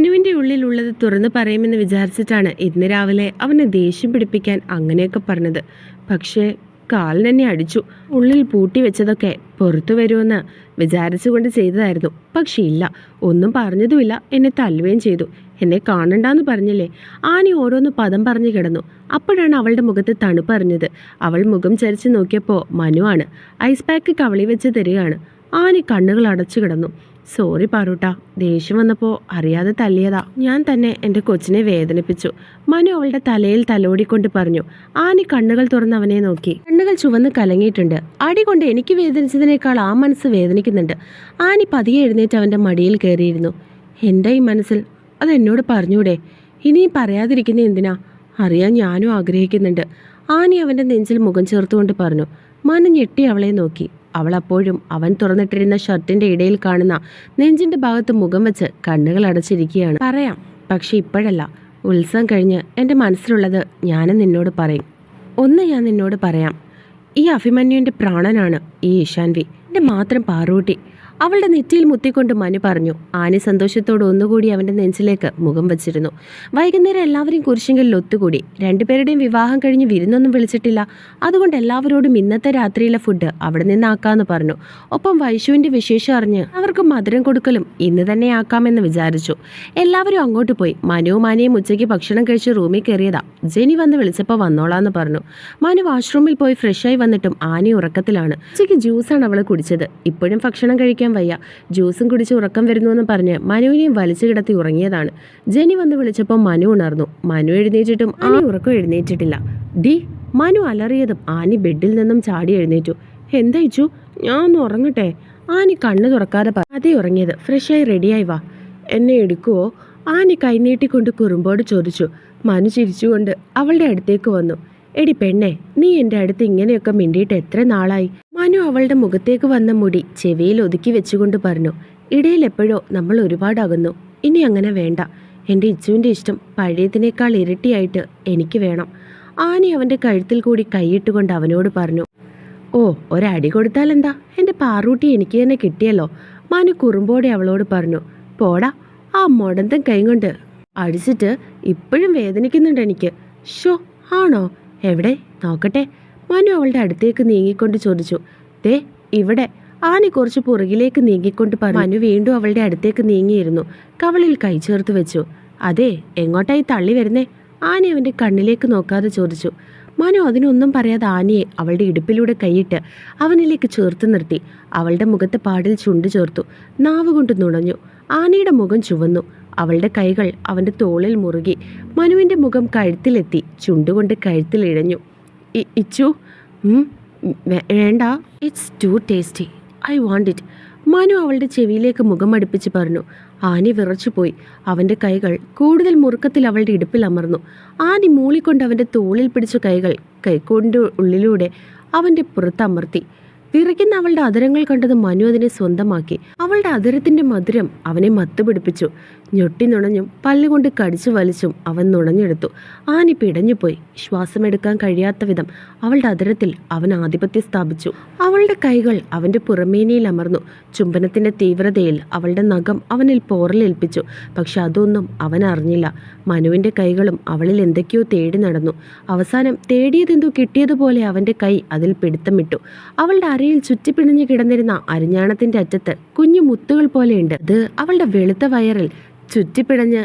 മനുവിന്റെ ഉള്ളിലുള്ളത് തുറന്നു പറയുമെന്ന് വിചാരിച്ചിട്ടാണ് ഇന്ന് രാവിലെ അവനെ ദേഷ്യം പിടിപ്പിക്കാൻ അങ്ങനെയൊക്കെ പറഞ്ഞത്. പക്ഷേ കാലിനെന്നെ അടിച്ചു. ഉള്ളിൽ പൂട്ടി വെച്ചതൊക്കെ പുറത്തു വരുമെന്ന് വിചാരിച്ചുകൊണ്ട് ചെയ്തതായിരുന്നു. പക്ഷേ ഇല്ല ഒന്നും പറഞ്ഞതുമില്ല. എന്നെ തല്ലുകയും ചെയ്തു. എന്നെ കാണണ്ടെന്ന് പറഞ്ഞില്ലേ? ആനി ഓരോന്ന് പദം പറഞ്ഞു കിടന്നു. അപ്പോഴാണ് അവളുടെ മുഖത്ത് തണുപ്പറിഞ്ഞത് അവൾ മുഖം ചരിച്ച് നോക്കിയപ്പോൾ മനുവാണ്. ഐസ് പാക്ക് കവളി വെച്ച് തരികയാണ്. ആനി കണ്ണുകൾ അടച്ചു കിടന്നു. സോറി പാറൂട്ട. ദേഷ്യം വന്നപ്പോൾ അറിയാതെ തല്ലിയതാ. ഞാൻ തന്നെ എന്റെ കൊച്ചിനെ വേദനിപ്പിച്ചു. മനു അവളുടെ തലയിൽ തലോടിക്കൊണ്ട് പറഞ്ഞു ആനി കണ്ണുകൾ തുറന്ന് അവനെ നോക്കി. കണ്ണുകൾ ചുവന്ന് കലങ്ങിയിട്ടുണ്ട്. അടി കൊണ്ട് എനിക്ക് വേദനിച്ചതിനേക്കാൾ ആ മനസ്സ് വേദനിക്കുന്നുണ്ട്. ആനി പതിയെ എഴുന്നേറ്റ് അവന്റെ മടിയിൽ കയറിയിരുന്നു. എന്റെ ഈ മനസ്സിൽ? അത് എന്നോട് പറഞ്ഞൂടെ? ഇനിയും പറയാതിരിക്കുന്ന എന്തിനാ? അറിയാൻ ഞാനും ആഗ്രഹിക്കുന്നുണ്ട്. ആനി അവന്റെ നെഞ്ചിൽ മുഖം ചേർത്തുകൊണ്ട് പറഞ്ഞു മനു ഞെട്ടി അവളെ നോക്കി. അവൾ അപ്പോഴും അവൻ തുറന്നിട്ടിരുന്ന ഷർട്ടിന്റെ ഇടയിൽ കാണുന്ന നെഞ്ചിന്റെ ഭാഗത്ത് മുഖം വെച്ച് കണ്ണുകൾ അടച്ചിരിക്കുകയാണ്. പറയാം. പക്ഷെ ഇപ്പോഴല്ല. ഉത്സവം കഴിഞ്ഞ് എന്റെ മനസ്സിലുള്ളത് ഞാനും നിന്നോട് പറയും. ഒന്ന് ഞാൻ നിന്നോട് പറയാം. ഈ അഭിമന്യുവിന്റെ പ്രാണനാണ് ഈ ഇഷാൻവി എന്റെ മാത്രം പാറൂട്ടി അവളുടെ നെറ്റിയിൽ മുത്തിക്കൊണ്ട് മനു പറഞ്ഞു ആനി സന്തോഷത്തോട് ഒന്നുകൂടി അവന്റെ നെഞ്ചിലേക്ക് മുഖം വച്ചിരുന്നു. വൈകുന്നേരം എല്ലാവരും കുരിശിങ്കലിൽ ഒത്തുകൂടി. രണ്ടുപേരുടെയും വിവാഹം കഴിഞ്ഞ് വിരുന്നൊന്നും വിളിച്ചിട്ടില്ല. അതുകൊണ്ട് എല്ലാവരോടും ഇന്നത്തെ രാത്രിയിലെ ഫുഡ് അവിടെ നിന്നാക്കാമെന്ന് പറഞ്ഞു. ഒപ്പം വൈശുവിന്റെ വിശേഷം അറിഞ്ഞ് അവർക്ക് മധുരം കൊടുക്കലും ഇന്ന് തന്നെ ആക്കാമെന്ന് വിചാരിച്ചു. എല്ലാവരും അങ്ങോട്ട് പോയി. മനുവും ആനയും ഉച്ചയ്ക്ക് ഭക്ഷണം കഴിച്ച് റൂമിൽ കയറിയതാ. ജെനി വന്ന് വിളിച്ചപ്പോൾ വന്നോളാന്ന് പറഞ്ഞു. മനു വാഷ്റൂമിൽ പോയി ഫ്രഷായി വന്നിട്ടും ആനി ഉറക്കത്തിലാണ്. ഉച്ചയ്ക്ക് ജ്യൂസാണ് അവൾ കുടിച്ചത്. ഇപ്പോഴും ഭക്ഷണം കഴിക്കാൻ വയ്യ. ജ്യൂസും കുടിച്ച് ഉറക്കം വരുന്നുവെന്ന് പറഞ്ഞ് മനുവിനെയും വലിച്ചു കിടത്തി ഉറങ്ങിയതാണ്. ജെനി വന്ന് വിളിച്ചപ്പോൾ മനു ഉണർന്നു. മനു എഴുന്നേറ്റിട്ടും ആനി ഉറക്കം എഴുന്നേറ്റിട്ടില്ല. ഡി മനു അലറിയതും ആനി ബെഡിൽ നിന്നും ചാടി എഴുന്നേറ്റു. എന്തായിച്ചു ഞാൻ ഒന്ന് ഉറങ്ങട്ടെ. ആനി കണ്ണു തുറക്കാതെ അതേ ഉറങ്ങിയത്. ഫ്രഷായി റെഡിയായി വാ. എന്നെ എടുക്കുവോ? ആനി കൈനീട്ടിക്കൊണ്ട് കുറുമ്പോട് ചോദിച്ചു. മനു ചിരിച്ചുകൊണ്ട് അവളുടെ അടുത്തേക്ക് വന്നു. എടി പെണ്ണെ നീ എന്റെ അടുത്ത് ഇങ്ങനെയൊക്കെ മിണ്ടിയിട്ട് എത്ര നാളായി? മനു അവളുടെ മുഖത്തേക്ക് വന്ന മുടി ചെവിയിൽ ഒതുക്കി വെച്ചുകൊണ്ട് പറഞ്ഞു ഇടയിൽ എപ്പോഴോ നമ്മൾ ഒരുപാടാകുന്നു. ഇനി അങ്ങനെ വേണ്ട. എന്റെ ഇച്ചുവിന്റെ ഇഷ്ടം പഴയതിനേക്കാൾ ഇരട്ടിയായിട്ട് എനിക്ക് വേണം. ആനി അവന്റെ കഴുത്തിൽ കൂടി കൈയിട്ടുകൊണ്ട് അവനോട് പറഞ്ഞു ഓ ഒരടി കൊടുത്താൽ എന്താ? എന്റെ പാറൂട്ടി എനിക്ക് തന്നെ കിട്ടിയല്ലോ. മനു കുറുമ്പോടെ അവളോട് പറഞ്ഞു പോടാ ആ മുടന്തൻ കൈ കൊണ്ട് അടിച്ചിട്ട് ഇപ്പോഴും വേദനിക്കുന്നുണ്ട് എനിക്ക്. ഷോ ആണോ? എവിടെ? നോക്കട്ടെ. മനു അവളുടെ അടുത്തേക്ക് നീങ്ങിക്കൊണ്ട് ചോദിച്ചു ദേ ഇവിടെ. ആനി കുറച്ച് പുറകിലേക്ക് നീങ്ങിക്കൊണ്ട് പറഞ്ഞു. മനു വീണ്ടും അവളുടെ അടുത്തേക്ക് നീങ്ങിയിരുന്നു. കവളിൽ കൈ ചേർത്ത് വെച്ചു. അതെ എങ്ങോട്ടായി തള്ളി വരുന്നേ? ആനി അവന്റെ കണ്ണിലേക്ക് നോക്കാതെ ചോദിച്ചു. മനു അതിനൊന്നും പറയാതെ ആനയെ അവളുടെ ഇടുപ്പിലൂടെ കൈയിട്ട് അവനിലേക്ക് ചേർത്ത് നിർത്തി. അവളുടെ മുഖത്തെ പാടിൽ ചുണ്ടു ചേർത്തു. നാവ് കൊണ്ട് നുണഞ്ഞു. ആനയുടെ മുഖം ചുവന്നു. അവളുടെ കൈകൾ അവന്റെ തോളിൽ മുറുകി. മനുവിന്റെ മുഖം കഴുത്തിലെത്തി. ചുണ്ടുകൊണ്ട് "ഇ- ഇച്ചു വേണ്ട. It's too tasty I want it Manu അവളുടെ ചെവിയിലേക്ക് മുഖം അടുപ്പിച്ച് പറഞ്ഞു. ആനി വിറച്ചുപോയി അവന്റെ കൈകൾ കൂടുതൽ മുറുക്കത്തിൽ അവളുടെ ഇടുപ്പിൽ അമർന്നു. ആനി മൂളിക്കൊണ്ട് അവന്റെ തോളിൽ പിടിച്ച കൈകൾ കൈക്കൊണ്ട് ഉള്ളിലൂടെ അവന്റെ പുറത്തമർത്തി വിറയ്ക്കുന്ന അവളുടെ അതിരങ്ങൾ കണ്ടത് മനു അതിനെ സ്വന്തമാക്കി. അവളുടെ അതിരത്തിന്റെ മധുരം അവനെ മത്തുപിടിപ്പിച്ചു. ഞൊട്ടി നുണഞ്ഞും പല്ലുകൊണ്ട് കടിച്ചു വലിച്ചും അവൻ നുണഞ്ഞെടുത്തു. ആനി പിടഞ്ഞുപോയി. ശ്വാസമെടുക്കാൻ കഴിയാത്ത വിധം അവളുടെ അതിരത്തിൽ അവൻ ആധിപത്യം സ്ഥാപിച്ചു. അവളുടെ കൈകൾ അവന്റെ പുറമേനയിൽ അമർന്നു. ചുംബനത്തിന്റെ തീവ്രതയിൽ അവളുടെ നഖം അവനിൽ പോറലേൽപ്പിച്ചു പക്ഷെ അതൊന്നും അവൻ അറിഞ്ഞില്ല. മനുവിന്റെ കൈകളും അവളിൽ എന്തൊക്കെയോ തേടി നടന്നു. അവസാനം തേടിയതെന്തോ കിട്ടിയതുപോലെ അവന്റെ കൈ അതിൽ പിടുത്തമിട്ടു. അവളുടെ അരയിൽ ചുറ്റിപ്പിണഞ്ഞു കിടന്നിരുന്ന അരിഞ്ഞാണത്തിന്റെ അറ്റത്ത് കുഞ്ഞു മുത്തുകൾ പോലെയുണ്ട്. അത് അവളുടെ വെളുത്ത വയറിൽ ചുറ്റിപ്പിണഞ്ഞ്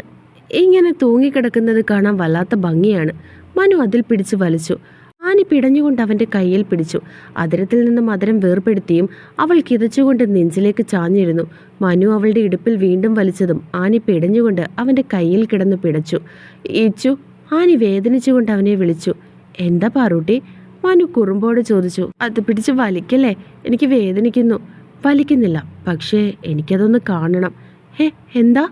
ഇങ്ങനെ തൂങ്ങിക്കിടക്കുന്നത് കാണാൻ വല്ലാത്ത ഭംഗിയാണ്. മനു അതിൽ പിടിച്ചു വലിച്ചു. ആനി പിടഞ്ഞുകൊണ്ട് അവന്റെ കയ്യിൽ പിടിച്ചു. അതിരത്തിൽ നിന്ന് മധുരം വേർപെടുത്തിയും അവൾ കിതച്ചുകൊണ്ട് നെഞ്ചിലേക്ക് ചാഞ്ഞിരുന്നു. മനു അവളുടെ ഇടുപ്പിൽ വീണ്ടും വലിച്ചതും ആനി പിടഞ്ഞുകൊണ്ട് അവന്റെ കയ്യിൽ കിടന്നു പിടച്ചു. ഈച്ചു ആനി വേദനിച്ചുകൊണ്ട് അവനെ വിളിച്ചു. എന്താ പാറൂട്ടി? മനു കുറുമ്പോട് ചോദിച്ചു അത് പിടിച്ച് വലിക്കല്ലേ? എനിക്ക് വേദനിക്കുന്നു. വലിക്കുന്നില്ല. പക്ഷേ എനിക്കതൊന്ന് കാണണം. ഹേ എന്താ?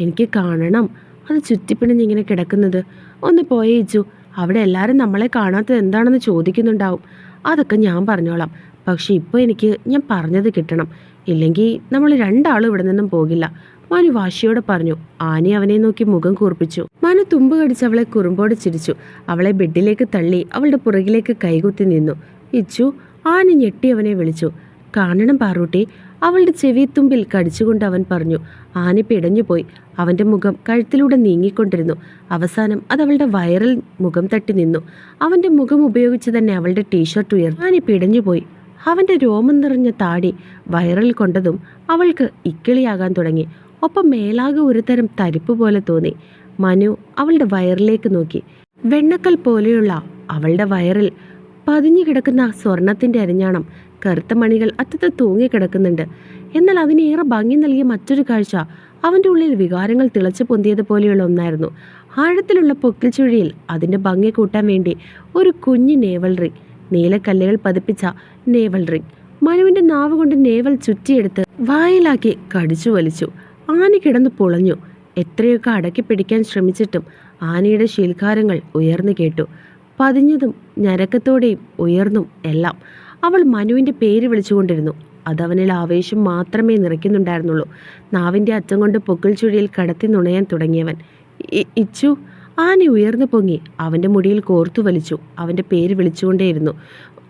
എനിക്ക് കാണണം. അത് ചുറ്റിപ്പിണിഞ്ഞിങ്ങനെ കിടക്കുന്നത്. ഒന്ന് പോയേച്ചു അവിടെ എല്ലാവരും നമ്മളെ കാണാത്തത് എന്താണെന്ന് ചോദിക്കുന്നുണ്ടാവും. അതൊക്കെ ഞാൻ പറഞ്ഞോളാം. പക്ഷെ ഇപ്പോൾ എനിക്ക് ഞാൻ പറഞ്ഞത് കിട്ടണം. ഇല്ലെങ്കിൽ നമ്മൾ രണ്ടാളും ഇവിടെ നിന്നും പോകില്ല. മനു വാശിയോടെ പറഞ്ഞു ആനി അവനെ നോക്കി മുഖം കൂർപ്പിച്ചു. മനു തുമ്പ് കടിച്ച് അവളെ കുറുമ്പോടെ ചിരിച്ചു. അവളെ ബെഡിലേക്ക് തള്ളി അവളുടെ പുറകിലേക്ക് കൈകുത്തി നിന്നു. ഇച്ചു ആനി ഞെട്ടി അവനെ വിളിച്ചു. കാണണം പാറൂട്ടി. അവളുടെ ചെവിത്തുമ്പിൽ കടിച്ചുകൊണ്ട് അവൻ പറഞ്ഞു ആനി പിടഞ്ഞുപോയി അവന്റെ മുഖം കഴുത്തിലൂടെ നീങ്ങിക്കൊണ്ടിരുന്നു. അവസാനം അത് അവളുടെ വയറിൽ മുഖം തട്ടി നിന്നു. അവന്റെ മുഖം ഉപയോഗിച്ച് തന്നെ അവളുടെ ടീഷർട്ട് ഉയർന്നു ആനി പിടഞ്ഞുപോയി അവന്റെ രോമം നിറഞ്ഞ താടി വയറിൽ കൊണ്ടതും അവൾക്ക് ഇക്കിളിയാകാൻ തുടങ്ങി. ഒപ്പം മേലാകെ ഒരുതരം തരിപ്പ് പോലെ തോന്നി. മനു അവളുടെ വയറിലേക്ക് നോക്കി. വെണ്ണക്കൽ പോലെയുള്ള അവളുടെ വയറിൽ പതിഞ്ഞു കിടക്കുന്ന സ്വർണത്തിന്റെ അരിഞ്ഞാണം കറുത്ത മണികൾ അറ്റത്ത് തൂങ്ങിക്കിടക്കുന്നുണ്ട് എന്നാൽ അതിനേറെ ഭംഗി നൽകിയ മറ്റൊരു കാഴ്ച അവന്റെ ഉള്ളിൽ വികാരങ്ങൾ തിളച്ചു പൊന്തിയതുപോലെയുള്ള ഒന്നായിരുന്നു. ആഴത്തിലുള്ള പൊക്കിൽ ചുഴിയിൽ അതിന്റെ ഭംഗി കൂട്ടാൻ വേണ്ടി ഒരു കുഞ്ഞു നേവൽ റിങ് നീലക്കല്ലുകൾ പതിപ്പിച്ച നേവൽ റിങ്. മനുവിന്റെ നാവ് കൊണ്ട് നേവൽ ചുറ്റിയെടുത്ത് വായിലാക്കി കടിച്ചു വലിച്ചു. ആന കിടന്ന് പൊളഞ്ഞു. എത്രയൊക്കെ അടക്കി പിടിക്കാൻ ശ്രമിച്ചിട്ടും ആനയുടെ ശീൽക്കാരങ്ങൾ ഉയർന്നു കേട്ടു. പതിഞ്ഞതും ഞരക്കത്തോടെയും ഉയർന്നും എല്ലാം. അവൾ മനുവിന്റെ പേര് വിളിച്ചുകൊണ്ടിരുന്നു. അതവനിൽ ആവേശം മാത്രമേ നിറയ്ക്കുന്നുണ്ടായിരുന്നുള്ളൂ. നാവിന്റെ അറ്റം കൊണ്ട് പൊക്കിൾ ചുഴിയിൽ കടത്തി നുണയാൻ തുടങ്ങിയവൻ. ഇച്ചു. ആന ഉയർന്നു പൊങ്ങി. അവന്റെ മുടിയിൽ കോർത്തു വലിച്ചു. അവന്റെ പേര് വിളിച്ചുകൊണ്ടേയിരുന്നു.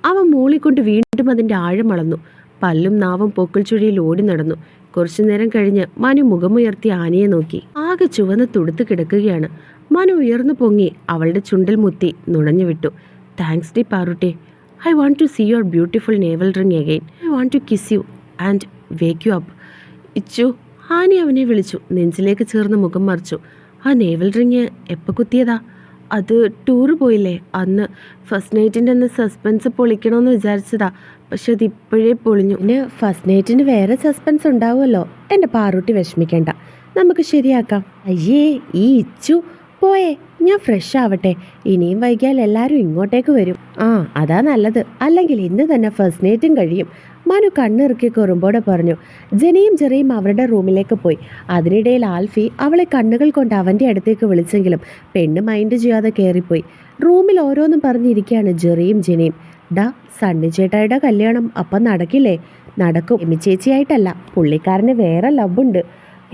അവൻ മൂളിക്കൊണ്ട് വീണ്ടും അതിന്റെ ആഴം അളന്നു. പല്ലും നാവും പൊക്കിൾ ചുഴിയിൽ ഓടി നടന്നു. കുറച്ചു നേരം കഴിഞ്ഞ് മനു മുഖമുയർത്തി ആനയെ നോക്കി. ആകെ ചുവന്ന് തുടുത്ത് കിടക്കുകയാണ്. മനു ഉയർന്നു പൊങ്ങി അവളുടെ ചുണ്ടിൽ മുത്തി നുണഞ്ഞു വിട്ടു. താങ്ക്സ് ഡി പാറുട്ടെ. I want to see your beautiful navel ring again I want to kiss you and wake you up Ichu. Annie അവനെ വിളിച്ചു. നെഞ്ചിലേക്ക് ചേർന്ന് മുഖം മറിച്ചു. ആ നേവൽ റിങ് എപ്പോൾ കുത്തിയതാ? അത് ടൂർ പോയില്ലേ? അന്ന് ഫസ്റ്റ് നൈറ്റിന്റെ അന്ന് സസ്പെൻസ് പൊളിക്കണമെന്ന് വിചാരിച്ചതാ. പക്ഷെ അത് ഇപ്പോഴേ പൊളിഞ്ഞു. പിന്നെ ഫസ്റ്റ് നൈറ്റിന് വേറെ സസ്പെൻസ് ഉണ്ടാവുമല്ലോ. എന്റെ പാറൂട്ടി വിഷമിക്കേണ്ട. നമുക്ക് ശരിയാക്കാം. അയ്യേ ഈ ഇച്ചു. പോയേ ഞാൻ ഫ്രഷ് ആവട്ടെ. ഇനിയും വൈകിയാൽ എല്ലാവരും ഇങ്ങോട്ടേക്ക് വരും. ആ അതാ നല്ലത്. അല്ലെങ്കിൽ ഇന്ന് തന്നെ ഫസ്റ്റ് നൈറ്റും കഴിയും. മനു കണ്ണിറുക്കി കുറുമ്പോടെ പറഞ്ഞു ജനിയും ജെറിയും അവരുടെ റൂമിലേക്ക് പോയി. അതിനിടയിൽ ആൽഫി അവളെ കണ്ണുകൾ കൊണ്ട് അവന്റെ അടുത്തേക്ക് വിളിച്ചെങ്കിലും പെണ്ണ് മൈൻഡ് ചെയ്യാതെ കയറിപ്പോയി റൂമിൽ ഓരോന്നും പറഞ്ഞിരിക്കുകയാണ് ജെറിയും ജെനിയും. ഡാ സണ്ണി ചേട്ടായുടെ കല്യാണം അപ്പം നടക്കില്ലേ? നടക്കും. എമി ചേച്ചിയായിട്ടല്ല. പുള്ളിക്കാരന് വേറെ ലബുണ്ട്.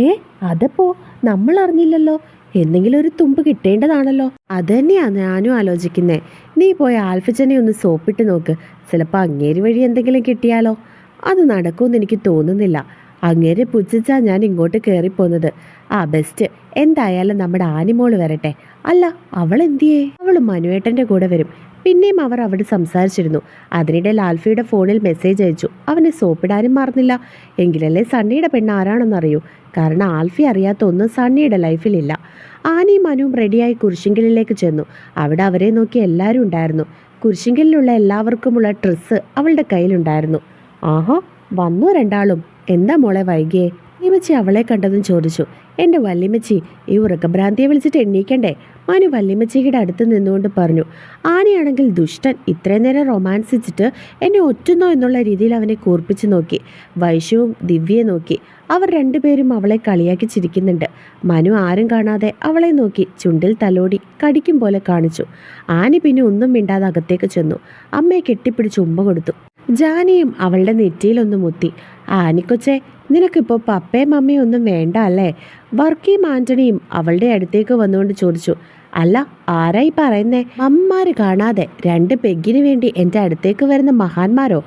ഏ അതപ്പോ? നമ്മൾ അറിഞ്ഞില്ലല്ലോ. എന്തെങ്കിലും ഒരു തുമ്പ് കിട്ടേണ്ടതാണല്ലോ. അത് തന്നെയാണ് ഞാനും ആലോചിക്കുന്നത് നീ പോയ ആൽഫിച്ചനെ ഒന്ന് സോപ്പിട്ട് നോക്ക്. ചിലപ്പോൾ അങ്ങേരി വഴി എന്തെങ്കിലും കിട്ടിയാലോ. അത് നടക്കുമെന്ന് എനിക്ക് തോന്നുന്നില്ല. അങ്ങേരെ പുച്ഛിച്ചാ ഞാൻ ഇങ്ങോട്ട് കയറിപ്പോന്നത് ആ ബെസ്റ്റ് എന്തായാലും നമ്മുടെ ആനിമോൾ വരട്ടെ. അല്ല അവൾ എന്തിയേ അവൾ മനുവേട്ടന്റെ കൂടെ വരും. പിന്നെയും അവർ അവിടെ സംസാരിച്ചിരുന്നു. അതിനിടെ ലാൽഫിയുടെ ഫോണിൽ മെസ്സേജ് അയച്ചു. അവനെ സോപ്പിടാനും മറന്നില്ല. എങ്കിലല്ലേ സണ്ണിയുടെ പെണ്ണ് ആരാണെന്നറിയൂ. കാരണം ആൽഫി അറിയാത്ത ഒന്നും സണ്ണിയുടെ ലൈഫിലില്ല. ആനയും മനുവും റെഡിയായി കുരിശിങ്കലിലേക്ക് ചെന്നു. അവിടെ അവരെ നോക്കി എല്ലാവരും ഉണ്ടായിരുന്നു. കുരിശിങ്കലിലുള്ള എല്ലാവർക്കുമുള്ള ഡ്രസ്സ് അവളുടെ കയ്യിലുണ്ടായിരുന്നു. ആഹാ വന്നു രണ്ടാളും? എന്താ മോളെ വൈകിയേ? വല്യമ്മച്ചി അവളെ കണ്ടതും ചോദിച്ചു. എന്റെ വല്യമ്മച്ചി ഈ ഉറക്കഭ്രാന്തിയെ വിളിച്ചിട്ട് എണ്ണീക്കണ്ടേ? മനു വല്യമ്മച്ചിയുടെ അടുത്ത് നിന്നുകൊണ്ട് പറഞ്ഞു. ആനയാണെങ്കിൽ ദുഷ്ടൻ ഇത്രയും നേരം റൊമാൻസിച്ചിട്ട് എന്നെ ഒറ്റുന്നോ എന്നുള്ള രീതിയിൽ അവനെ കൂർപ്പിച്ചു നോക്കി വൈശുവും ദിവ്യയെ നോക്കി. അവർ രണ്ടുപേരും അവളെ കളിയാക്കി ചിരിക്കുന്നുണ്ട്. മനു ആരും കാണാതെ അവളെ നോക്കി ചുണ്ടിൽ തലോടി കടിക്കും പോലെ കാണിച്ചു. ആന പിന്നെ ഒന്നും മിണ്ടാതെ അകത്തേക്ക് ചെന്നു. അമ്മയെ കെട്ടിപ്പിടിച്ച് ഉമ്മ കൊടുത്തു. ജാനിയും അവളുടെ നെറ്റിയിലൊന്ന് മുത്തി. ആനിക്കൊച്ചെ നിനക്കിപ്പോൾ പപ്പയും അമ്മയും ഒന്നും വേണ്ട അല്ലേ? വർക്കിയും ആന്റണിയും അവളുടെ അടുത്തേക്ക് വന്നുകൊണ്ട് ചോദിച്ചു. അല്ല ആരായി പറയുന്നേ? അമ്മമാര് കാണാതെ രണ്ട് പെഗ്ഗിന് വേണ്ടി എന്റെ അടുത്തേക്ക് വരുന്ന മഹാന്മാരോ?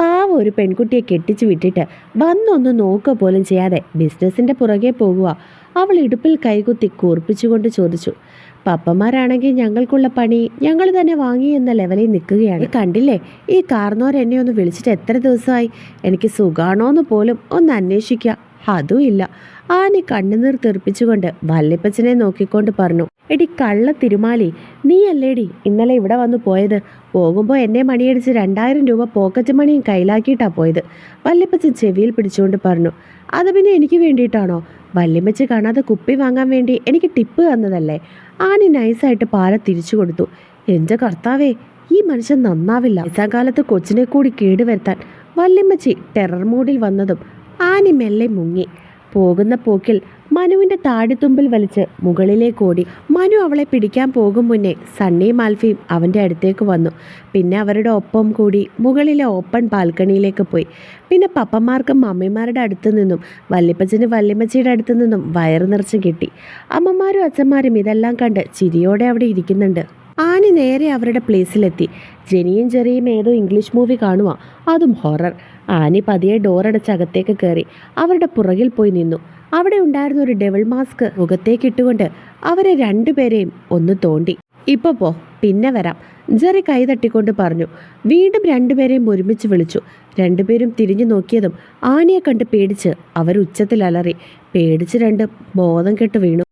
പാവ ഒരു പെൺകുട്ടിയെ കെട്ടിച്ചു വിട്ടിട്ട് വന്നൊന്ന് നോക്കുക പോലും ചെയ്യാതെ ബിസിനസ്സിന്റെ പുറകെ പോകുക അവൾ ഇടുപ്പിൽ കൈകുത്തി കൂർപ്പിച്ചുകൊണ്ട് ചോദിച്ചു പപ്പന്മാരാണെങ്കിൽ ഞങ്ങൾക്കുള്ള പണി ഞങ്ങൾ തന്നെ വാങ്ങി എന്ന ലെവലിൽ നിൽക്കുകയാണ്. കണ്ടില്ലേ? ഈ കാർന്നോർ എന്നെ ഒന്ന് വിളിച്ചിട്ട് എത്ര ദിവസമായി? എനിക്ക് സുഖാണോന്ന് പോലും ഒന്ന് അന്വേഷിക്കുക അതും ഇല്ല. ആനി കണ്ണുനീർ തെറിപ്പിച്ചുകൊണ്ട് വല്ലിപ്പച്ചനെ നോക്കിക്കൊണ്ട് പറഞ്ഞു എടി കള്ള തിരുമാലി നീയല്ലേടി ഇന്നലെ ഇവിടെ വന്നു പോയത്? പോകുമ്പോൾ എന്നെ മണിയടിച്ച് രണ്ടായിരം രൂപ പോക്കറ്റ് മണിയും കയ്യിലാക്കിയിട്ടാണ് പോയത്. വല്യപ്പച്ചൻ ചെവിയിൽ പിടിച്ചുകൊണ്ട് പറഞ്ഞു അത് പിന്നെ എനിക്ക് വേണ്ടിയിട്ടാണോ? വല്യമ്മച്ച് കാണാതെ കുപ്പി വാങ്ങാൻ വേണ്ടി എനിക്ക് ടിപ്പ് തന്നതല്ലേ? ആനി നൈസായിട്ട് പാല തിരിച്ചു കൊടുത്തു എന്റെ കർത്താവേ ഈ മനുഷ്യൻ നന്നാവില്ല. ഇസാകാലത്ത് കൊച്ചിനെ കൂടി കേടുവരുത്താൻ വല്യമ്മച്ചി ടെറർ മൂഡിൽ വന്നതും ആനി മെല്ലെ മുങ്ങി. പോകുന്ന പോക്കിൽ മനുവിന്റെ താടിത്തുമ്പിൽ വലിച്ച് മുകളിലേക്ക് ഓടി. മനു അവളെ പിടിക്കാൻ പോകും മുന്നേ സണ്ണിയും ആൽഫിയും അവന്റെ അടുത്തേക്ക് വന്നു. പിന്നെ അവരുടെ ഒപ്പം കൂടി മുകളിലെ ഓപ്പൺ ബാൽക്കണിയിലേക്ക് പോയി. പിന്നെ പപ്പന്മാർക്കും മമ്മിമാരുടെ അടുത്തു നിന്നും വല്യപ്പച്ചന് വല്യമ്മച്ചിയുടെ അടുത്തു നിന്നും വയറ് നിറച്ച് കിട്ടി. അമ്മമാരും അച്ഛന്മാരും ഇതെല്ലാം കണ്ട് ചിരിയോടെ അവിടെ ഇരിക്കുന്നുണ്ട്. ആനി നേരെ അവരുടെ പ്ലേസിലെത്തി ജെനിയും ജെറിയും ഏതോ ഇംഗ്ലീഷ് മൂവി കാണുക അതും ഹൊറർ ആനി പതിയെ ഡോറടച്ച് അകത്തേക്ക് കയറി അവരുടെ പുറകിൽ പോയി നിന്നു. അവിടെ ഉണ്ടായിരുന്ന ഒരു ഡെവൾ മാസ്ക് മുഖത്തേക്ക് ഇട്ടുകൊണ്ട് അവരെ രണ്ടുപേരെയും ഒന്ന് തോണ്ടി. ഇപ്പൊ പോ പിന്നെ വരാം ജെറി കൈ തട്ടിക്കൊണ്ട് പറഞ്ഞു. വീണ്ടും രണ്ടുപേരെയും ഒരുമിച്ച് വിളിച്ചു. രണ്ടുപേരും തിരിഞ്ഞു നോക്കിയതും ആനയെ കണ്ട് പേടിച്ച് അവർ ഉച്ചത്തിൽ അലറി. പേടിച്ച് രണ്ടും ബോധം കെട്ട് വീണു.